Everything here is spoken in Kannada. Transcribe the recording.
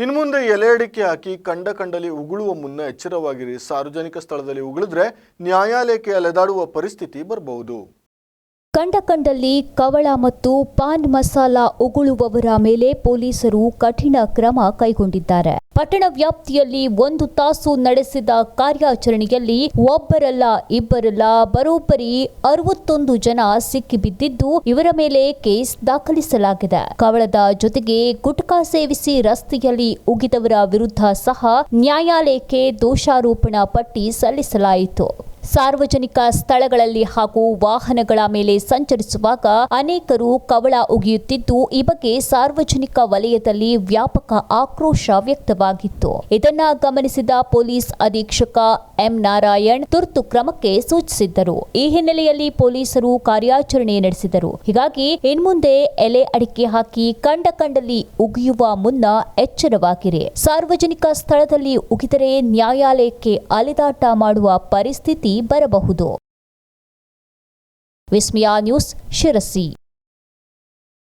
ಇನ್ನು ಮುಂದೆ ಎಲೆ ಅಡಿಕೆ ಹಾಕಿ ಕಂಡ ಕಂಡಲ್ಲಿ ಉಗುಳುವ ಮುನ್ನ ಎಚ್ಚರವಾಗಿರಿ. ಸಾರ್ವಜನಿಕ ಸ್ಥಳದಲ್ಲಿ ಉಗುಳಿದ್ರೆ ನ್ಯಾಯಾಲಯಕ್ಕೆ ಅಲೆದಾಡುವ ಪರಿಸ್ಥಿತಿ ಬರಬಹುದು. ಕಂಡ ಕಂಡಲ್ಲಿ ಕವಳ ಮತ್ತು ಪಾನ್ ಮಸಾಲ ಉಗುಳುವವರ ಮೇಲೆ ಪೊಲೀಸರು ಕಠಿಣ ಕ್ರಮ ಕೈಗೊಂಡಿದ್ದಾರೆ. ಪಟ್ಟಣ ವ್ಯಾಪ್ತಿಯಲ್ಲಿ ಒಂದು ತಾಸು ನಡೆಸಿದ ಕಾರ್ಯಾಚರಣೆಯಲ್ಲಿ ಒಬ್ಬರಲ್ಲ ಇಬ್ಬರಲ್ಲ ಬರೋಬ್ಬರಿ ಅರವತ್ತೊಂದು ಜನ ಸಿಕ್ಕಿಬಿದ್ದಿದ್ದು ಇವರ ಮೇಲೆ ಕೇಸ್ ದಾಖಲಿಸಲಾಗಿದೆ. ಕವಳದ ಜೊತೆಗೆ ಗುಟ್ಕಾ ಸೇವಿಸಿ ರಸ್ತೆಯಲ್ಲಿ ಉಗಿದವರ ವಿರುದ್ಧ ಸಹ ನ್ಯಾಯಾಲಯಕ್ಕೆ ದೋಷಾರೋಪಣಾ ಪಟ್ಟಿ ಸಲ್ಲಿಸಲಾಯಿತು. ಸಾರ್ವಜನಿಕ ಸ್ಥಳಗಳಲ್ಲಿ ಹಾಗೂ ವಾಹನಗಳ ಮೇಲೆ ಸಂಚರಿಸುವಾಗ ಅನೇಕರು ಕವಳ ಉಗಿಯುತ್ತಿದ್ದು, ಈ ಬಗ್ಗೆ ಸಾರ್ವಜನಿಕ ವಲಯದಲ್ಲಿ ವ್ಯಾಪಕ ಆಕ್ರೋಶ ವ್ಯಕ್ತವಾಗಿತ್ತು. ಇದನ್ನ ಗಮನಿಸಿದ ಪೊಲೀಸ್ ಅಧೀಕ್ಷಕ ಎಂ ನಾರಾಯಣ್ ತುರ್ತು ಕ್ರಮಕ್ಕೆ ಸೂಚಿಸಿದ್ದರು. ಈ ಹಿನ್ನೆಲೆಯಲ್ಲಿ ಪೊಲೀಸರು ಕಾರ್ಯಾಚರಣೆ ನಡೆಸಿದರು. ಹೀಗಾಗಿ ಇನ್ಮುಂದೆ ಎಲೆ ಅಡಿಕೆ ಹಾಕಿ ಕಂಡ ಕಂಡಲ್ಲಿ ಉಗಿಯುವ ಮುನ್ನ ಎಚ್ಚರವಾಗಿರಿ. ಸಾರ್ವಜನಿಕ ಸ್ಥಳದಲ್ಲಿ ಉಗಿದರೆ ನ್ಯಾಯಾಲಯಕ್ಕೆ ಅಲೆದಾಟ ಮಾಡುವ ಪರಿಸ್ಥಿತಿ ಬರಬಹುದು. ವಿಸ್ಮಯ ನ್ಯೂಸ್ ಶಿರಸಿ.